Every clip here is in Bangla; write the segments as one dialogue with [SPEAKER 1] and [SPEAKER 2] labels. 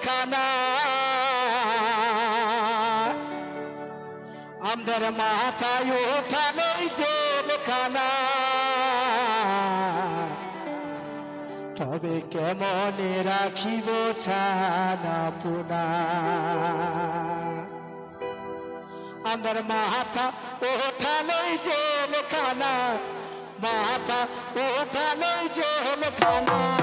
[SPEAKER 1] কারখানা আমাদের মাথায় ওঠানেই খানা তবে কেমনে রাখিব ছানা পুনা? আমার মাথা ওঠানোই জেলখানা মাথা ওঠানোই খানা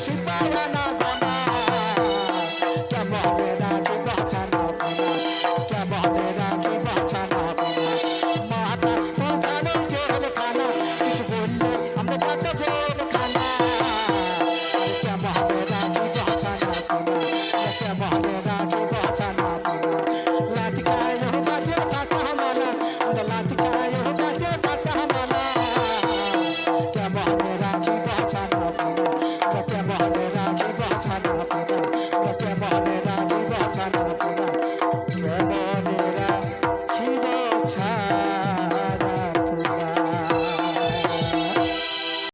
[SPEAKER 1] super